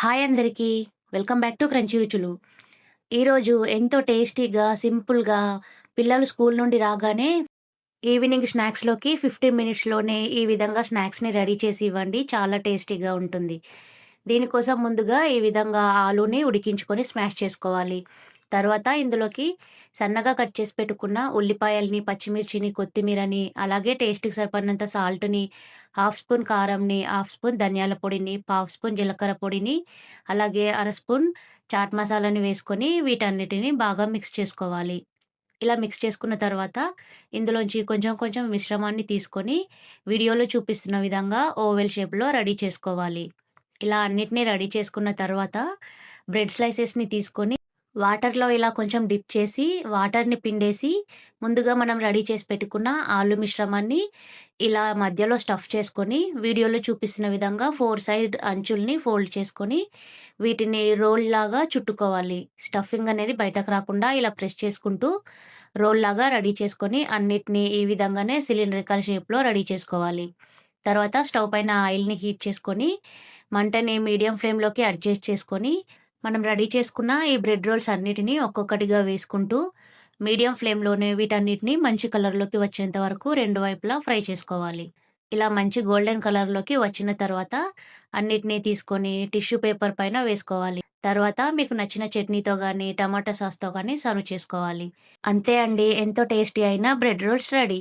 Hi అందరికీ. Welcome back to crunchy రుచులు. ఈరోజు ఎంతో టేస్టీగా సింపుల్గా పిల్లలు స్కూల్ నుండి రాగానే ఈవినింగ్ స్నాక్స్లోకి ఫిఫ్టీన్ మినిట్స్లోనే ఈ విధంగా స్నాక్స్ని రెడీ చేసి ఇవ్వండి. చాలా టేస్టీగా ఉంటుంది. దీనికోసం ముందుగా ఈ విధంగా ఆలూని ఉడికించుకొని స్మాష్ చేసుకోవాలి. తర్వాత ఇందులోకి సన్నగా కట్ చేసి పెట్టుకున్న ఉల్లిపాయల్ని పచ్చిమిర్చిని కొత్తిమీరని అలాగే టేస్ట్కి సరిపడినంత సాల్ట్ని హాఫ్ స్పూన్ కారంని హాఫ్ స్పూన్ ధనియాల పొడిని పావు స్పూన్ జీలకర్ర పొడిని అలాగే అర స్పూన్ చాట్ మసాలాని వేసుకొని వీటన్నిటిని బాగా మిక్స్ చేసుకోవాలి. ఇలా మిక్స్ చేసుకున్న తర్వాత ఇందులోంచి కొంచెం కొంచెం మిశ్రమాన్ని తీసుకొని వీడియోలో చూపిస్తున్న విధంగా ఓవెల్ షేప్లో రెడీ చేసుకోవాలి. ఇలా అన్నిటినీ రెడీ చేసుకున్న తర్వాత బ్రెడ్ స్లైసెస్ని తీసుకొని వాటర్లో ఇలా కొంచెం డిప్ చేసి వాటర్ని పిండేసి ముందుగా మనం రెడీ చేసి పెట్టుకున్న ఆలు మిశ్రమాన్ని ఇలా మధ్యలో స్టఫ్ చేసుకొని వీడియోలో చూపిస్తున్న విధంగా ఫోర్ సైడ్ అంచుల్ని ఫోల్డ్ చేసుకొని వీటిని రోల్ లాగా చుట్టుకోవాలి. స్టఫింగ్ అనేది బయటకు రాకుండా ఇలా ప్రెస్ చేసుకుంటూ రోల్ లాగా రెడీ చేసుకొని అన్నిటినీ ఈ విధంగానే సిలిండ్రికల్ షేప్లో రెడీ చేసుకోవాలి. తర్వాత స్టవ్ పైన ఆయిల్ని హీట్ చేసుకొని మంటని మీడియం ఫ్లేమ్లోకి అడ్జస్ట్ చేసుకొని మనం రెడీ చేసుకున్న ఈ బ్రెడ్ రోల్స్ అన్నిటినీ ఒక్కొక్కటిగా వేసుకుంటూ మీడియం ఫ్లేమ్లోనే వీటన్నిటిని మంచి కలర్లోకి వచ్చేంత వరకు రెండు వైపులా ఫ్రై చేసుకోవాలి. ఇలా మంచి గోల్డెన్ కలర్లోకి వచ్చిన తర్వాత అన్నిటినీ తీసుకొని టిష్యూ పేపర్ పైన వేసుకోవాలి. తర్వాత మీకు నచ్చిన చట్నీతో కానీ టమాటా సాస్తో కానీ సర్వ్ చేసుకోవాలి. అంతే అండి. ఎంతో టేస్టీ అయిన బ్రెడ్ రోల్స్ రెడీ.